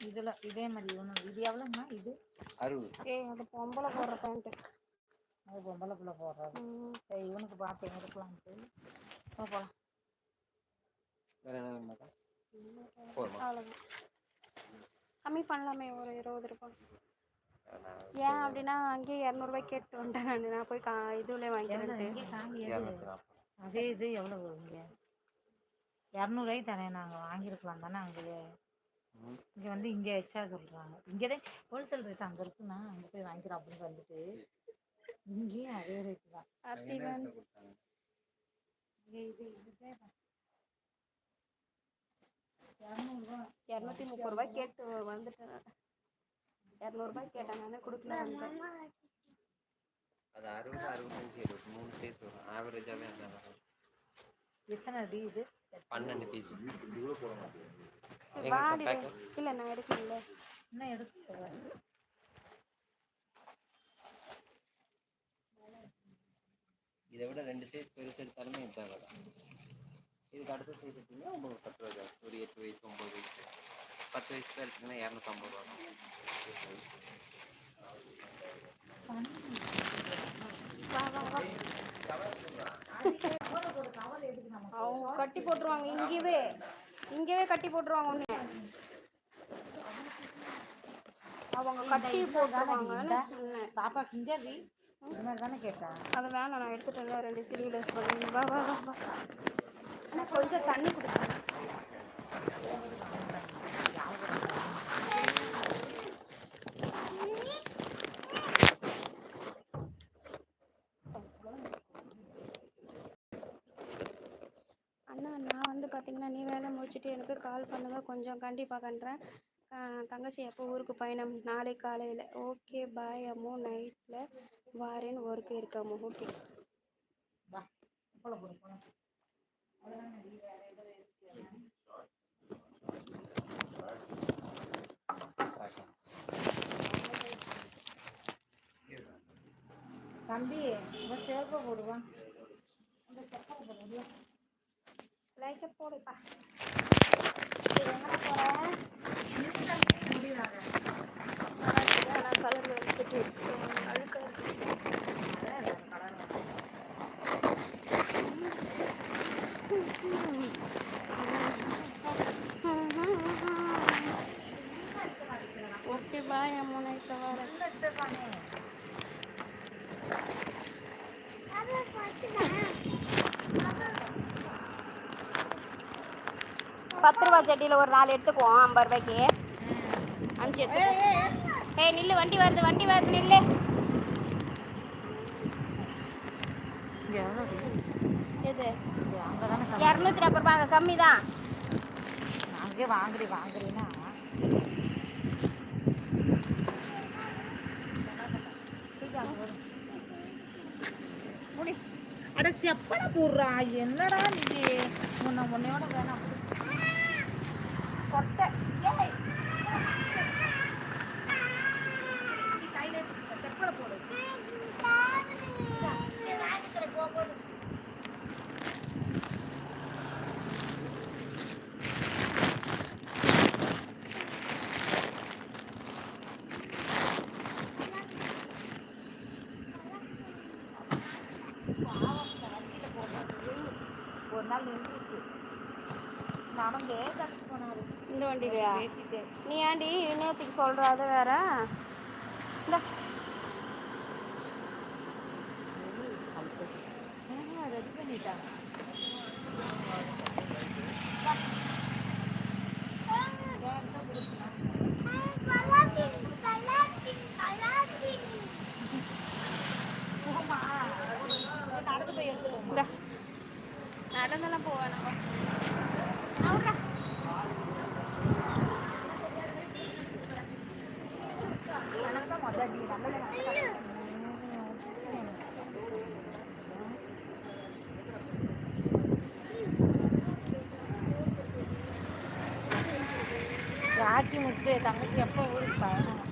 இதுல இதே மாதிரி ஒன்று இது எவ்வளோம்மா இது? அறுபது. ஏய் அது பொம்பளை போடுற பேண்ட்டு. அது பொம்பளை பிள்ளை போடுறது. சரி இவனுக்கு பார்த்து எங்க இருக்கலான்ட்டு போ போலாம் வேற என்ன வேணுமாக்கா கம்மி பண்ணலாமே ஒரு இருபது ரூபாய். ஏன் அப்படின்னா அங்கேயே இரநூறுபாய் கேட்டு வந்துட்டேன் நான் நான் போய் கா இதுலேயே நாற்பது அதே இது எவ்வளோ இங்கே? இரநூறுவாய்க்கு தானே நாங்கள் வாங்கியிருக்கலாம் தானே அங்கே ம். இங்கே வந்து இங்கே எச்சா சொல்கிறாங்க இங்கே தான் ஹோல்சேல் ரேட் அங்கே இருக்குன்னா அங்கே போய் வாங்கிக்கிறோம் அப்படின்னு வந்துட்டு இங்கேயும் அதே ரேட்டு தான். இரநூத்தி முப்பது ரூபாய் கேட்டு வந்துட்டேன். இரநூறுபாய் கேட்டேன் நான் கொடுக்கல அது அறுபது அறுபத்தஞ்சு மூணு சைஸ் வரும். ஆவரேஜாகவே அந்த வரும் எத்தனை அடி இது? பன்னெண்டு பீஸ் இல்லை நான் எடுக்கல இன்னும் எடுத்து இதை விட ரெண்டு சைஸ் பெருசு எடுத்தாலுமே இதுதான் இதுக்கு அடுத்த சைஸ் எடுத்தீங்கன்னா உங்களுக்கு பத்து ரூபா. ஒரு எட்டு வயசு ஒம்பது வயசு. பத்து வயசு தான் எடுத்தீங்கன்னா இரநூத்தம்பது ரூபா அவங்க கட்டி போட்டுருவாங்க இங்கேயே இங்கேயே கட்டி போட்டுருவாங்க ஒன்று அவங்க கட்டி பாப்பாக்கு இங்கே இருக்கு இந்த மாதிரி தானே கேட்டேன் அது வேணாம் நான் எடுத்துட்டேன் ரெண்டு சிலிவில் யூஸ் பண்ணி வா வா வா வா. அண்ணா, கொஞ்சம் தண்ணி குடிக்கிறேன் அண்ணா நான் வந்து பார்த்தீங்கன்னா நீ வேலை முடிச்சுட்டு எனக்கு கால் பண்ணுங்கள் கொஞ்சம் கண்டிப்பாக பண்ணுறேன் தங்கச்சி எப்போ ஊருக்கு பயணம்? நாளை காலையில். ஓகே பாய் அம்மோ. நைட்டில் வாரேன். ஒர்க்கு இருக்காமோ ஓகே தம்பி இந்த சேர்ப்பை போடுவான். இந்த செப்பை போடுவியா லைட்டை போடுப்பா ஆனால் பத்து ரூபா சட்டியில் ஒரு நாலு எடுத்துக்குவோம் ஐம்பது ரூபாய்க்கு. அஞ்சு எடுத்துக்குவோம். ஏய் நில்லு வண்டி வருது வண்டி வருது நில்லு. எது? இரநூத்தி நாற்பது ரூபாய் அங்கே கம்மி தான் அங்கே வாங்குறி வாங்குறீன்னா. முடி. அட செப்பனை போடுறா. என்னடா நீ முன்ன முன்னையோட வேணாம் கொட்டை ஏய் நீ கையில எடுத்துக்க, செப்பலை போடு நீ வாங்கிக்கிற போகும்போது பாவம் இந்த வண்டியில போகும்போது ஒரு நாள் நின்றுச்சு. நானும் லேசாக போனாரு. இந்த வண்டியிலையா? பேசிட்டு. நீ ஏன்டி நேற்றுக்கு சொல்கிற அது வேற? இந்த. ரெடி பண்ணிட்டாங்க. நடந்தெல்லாம் போவேன் நம்ம அவரா எனக்கு தான் முதல் அடி நல்ல ராக்கி முத்து தங்கச்சி எப்போ ஊருக்கு பயணம்